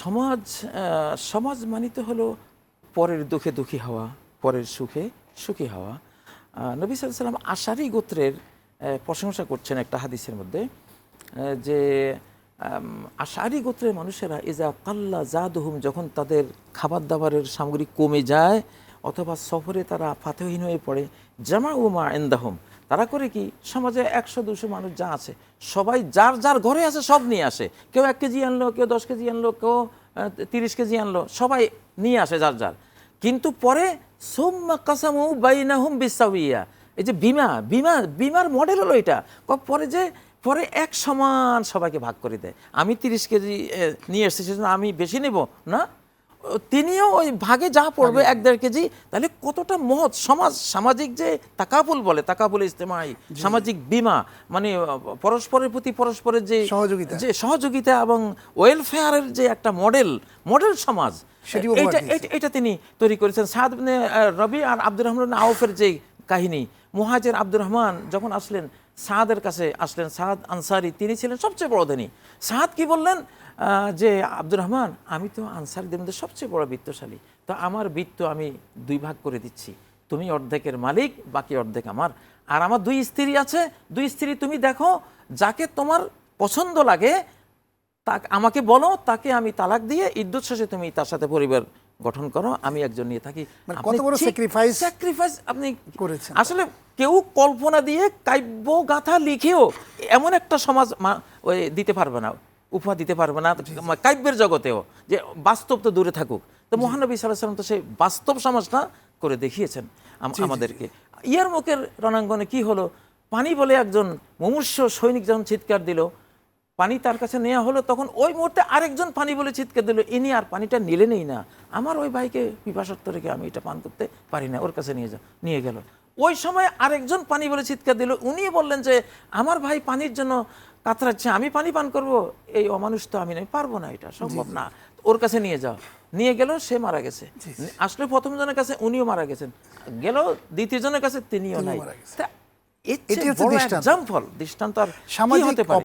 সমাজ সমাজ মানিত হলো পরের দুঃখে দুঃখী হওয়া, পরের সুখে সুখী হওয়া। নবী সাল্লাম আশারি গোত্রের প্রশংসা করছেন একটা হাদিসের মধ্যে যে আশারি গোত্রের মানুষেরা, ইজা কাল্লা জাদহুম যখন তাদের খাবার দাবারের সামগ্রী কমে যায়, অথবা সফরে তারা ফাতেহীন হয়ে পড়ে জামা উমা এন্দাহম তারা করে কি? সমাজে একশো, দুশো মানুষ যা আছে, সবাই যার যার ঘরে আছে সব নিয়ে আসে। কেউ এক কেজি আনলো, কেউ দশ কেজি আনলো, কেউ তিরিশ কেজি আনলো, সবাই নিয়ে আসে যার যার। কিন্তু পরে সোম্মা বিসাউইয়া। এই যে বিমা বিমা, বিমার মডেল হলো এটা। পরে যে, পরে এক সমান সবাইকে ভাগ করে দেয়। আমি তিরিশ কেজি নিয়ে এসেছি আমি বেশি নেব, না? তিনিও ওই ভাগে যা পড়বে এক দেড় কেজি তাহলে কতটা মহৎ সমাজ সামাজিক যে তাকাপুল বলে তাকাপুল ইস্তেমাই সামাজিক বিমা মানে পরস্পরের প্রতি পরস্পরের যে সহযোগিতা। যে সহযোগিতা এবং ওয়েলফেয়ারের যে একটা মডেল মডেল সমাজ এটা- এটা তিনি তৈরি করেছেন। সাদ রবি আর আব্দুর রহমান আউফের যে কাহিনী মুহাজের আব্দুর রহমান যখন আসলেন সাদের কাছে আসলেন সাদ আনসারি, তিনি ছিলেন সবচেয়ে বড় ধনী। সাদ কি বললেন? যে, আব্দুর রহমান, আমি তো আনসারদের মধ্যে সবচেয়ে বড় বৃত্তশালী। তো আমার বৃত্ত আমি দুই ভাগ করে দিচ্ছি। তুমি অর্ধেকের মালিক, বাকি অর্ধেক আমার। আর আমার দুই স্ত্রী আছে, দুই স্ত্রী তুমি দেখো, যাকে তোমার পছন্দ লাগে, তাকে, আমাকে বলো, তাকে আমি তালাক দিয়ে ইদ্যুৎ শেষে তুমি তার সাথে পরিবার গঠন করো আমি একজন নিয়ে থাকি। মানে কত বড় sacrifice স্যাক্রিফাইস আপনি করেছেন। আসলে কেউ কল্পনা দিয়ে কাব্য গাথা লিখেও এমন একটা সমাজ দিতে পারবে না উপহার দিতে পারবে না কাব্যের জগতেও যে বাস্তব তো দূরে থাকুক। তো মহানবী সাল্লাম তো সেই বাস্তব সমাজটা করে দেখিয়েছেন আমাদেরকে। ইয়ার মুখের রণাঙ্গনে কি হলো? পানি বলে একজন মুমূর্ষ সৈনিক যখন চিৎকার দিল পানি তার কাছে নেওয়া হলো তখন ওই মুহূর্তে আরেকজন পানি বলে চিৎকার দিল ইনি আর পানিটা নিলেনই না। আমার ওই ভাইকে পিপাসত্ব রেখে আমি এটা পান করতে পারি না ওর কাছে নিয়ে যা নিয়ে গেল। ওই সময় আরেকজন পানি বলে চিৎকার দিল উনি বললেন যে আমার ভাই পানির জন্য কাতরাচ্ছে আমি পানি পান করব এই অমানুষ তো আমি নই পারব না এটা সম্ভব না। ওর কাছে নিয়ে যাও। নিয়ে গেল সে মারা গেছে। আসলে প্রথম জনের কাছে উনিও মারা গেছেন গেল দ্বিতীয় জনের কাছে তিনিও নাই। দৃষ্টান্ত। আর সামাজিক হতে পারে?